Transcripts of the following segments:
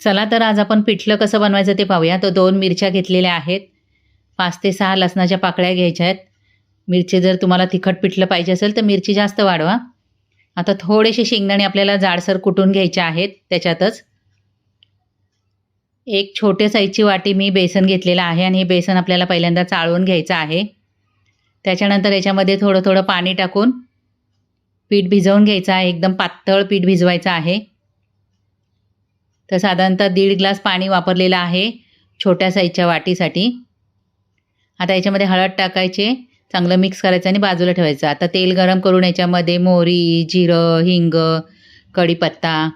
चला तर आज आपण पिठलं कसं बनवायचं ते पाहूया. तर दोन मिरच्या घेतलेल्या आहेत. पाच ते सहा लसणाच्या पाकळ्या घ्यायच्या आहेत. मिरची जर तुम्हाला तिखट पिठलं पाहिजे असेल तर मिरची जास्त वाढवा. आता थोडेसे शेंगदाणे आपल्याला जाडसर कुटून घ्यायचे आहेत. त्याच्यातच एक छोटे साईजची वाटी मी बेसन घेतलेलं आहे आणि हे बेसन आपल्याला पहिल्यांदा चाळून घ्यायचं आहे. त्याच्यानंतर याच्यामध्ये थोडं थोडं पाणी टाकून पीठ भिजवून घ्यायचं आहे. एकदम पातळ पीठ भिजवायचं आहे. तर साधारणतः दीड ग्लास पाणी वापरलेलं आहे छोट्या साईजच्या वाटीसाठी. आता याच्यामध्ये हळद टाकायचे चांगलं मिक्स करायचं आणि बाजूला ठेवायचं. आता तेल गरम करून याच्यामध्ये मोहरी जिरं हिंग कढीपत्ता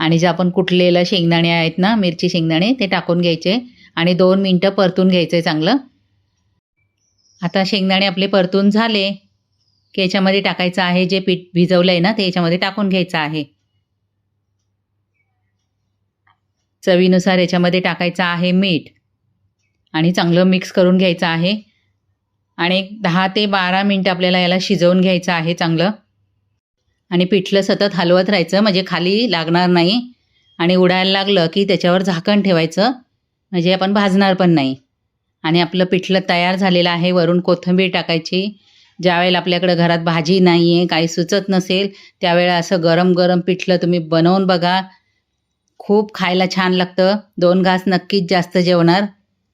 आणि जे आपण कुठलेलं शेंगदाणे आहेत ना मिरची शेंगदाणे ते टाकून घ्यायचे आणि दोन मिनटं परतून घ्यायचं आहे चांगलं. आता शेंगदाणे आपले परतून झाले की याच्यामध्ये टाकायचं आहे जे पीठ भिजवलं आहे ना ते याच्यामध्ये टाकून घ्यायचं आहे. चवीनुसार याच्यामध्ये टाकायचं आहे मीठ. आणि चांगलं मिक्स करून घ्यायचं आहे. आणि एक दहा ते बारा मिनटं आपल्याला याला शिजवून घ्यायचं आहे चांगलं. आणि पिठलं सतत हलवत राहायचं म्हणजे खाली लागणार नाही. आणि उडायला लागलं की त्याच्यावर झाकण ठेवायचं म्हणजे आपण भाजणार पण नाही. आणि आपलं पिठलं तयार झालेलं आहे वरून कोथिंबीर टाकायची. ज्यावेळेला आपल्याकडं घरात भाजी नाही आहे काही सुचत नसेल त्यावेळेला असं गरम गरम पिठलं तुम्ही बनवून बघा. खूप खायला छान लागतं. दोन घास नक्कीच जास्त जेवणार.